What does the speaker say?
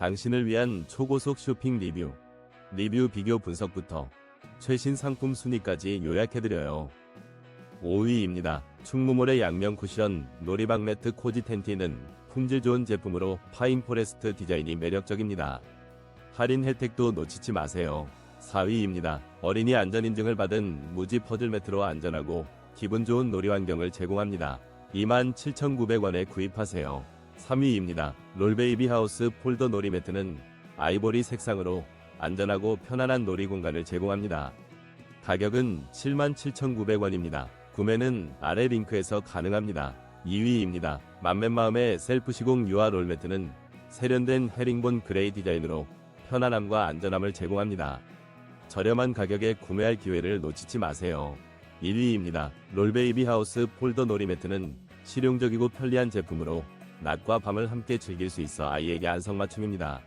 당신을 위한 초고속 쇼핑 리뷰, 리뷰 비교 분석부터 최신 상품 순위까지 요약해드려요. 5위입니다. 충무몰의 양면 쿠션 놀이방 매트 코지 텐티는 품질 좋은 제품으로 파인 포레스트 디자인이 매력적입니다. 할인 혜택도 놓치지 마세요. 4위입니다. 어린이 안전 인증을 받은 무지 퍼즐 매트로 안전하고 기분 좋은 놀이 환경을 제공합니다. 27,900원에 구입하세요. 3위입니다. 롤베이비 하우스 폴더 놀이 매트는 아이보리 색상으로 안전하고 편안한 놀이 공간을 제공합니다. 가격은 77,900원입니다. 구매는 아래 링크에서 가능합니다. 2위입니다. 맘맨마음의 셀프 시공 유아 롤매트는 세련된 헤링본 그레이 디자인으로 편안함과 안전함을 제공합니다. 저렴한 가격에 구매할 기회를 놓치지 마세요. 1위입니다. 롤베이비 하우스 폴더 놀이 매트는 실용적이고 편리한 제품으로 낮과 밤을 함께 즐길 수 있어 아이에게 안성맞춤입니다.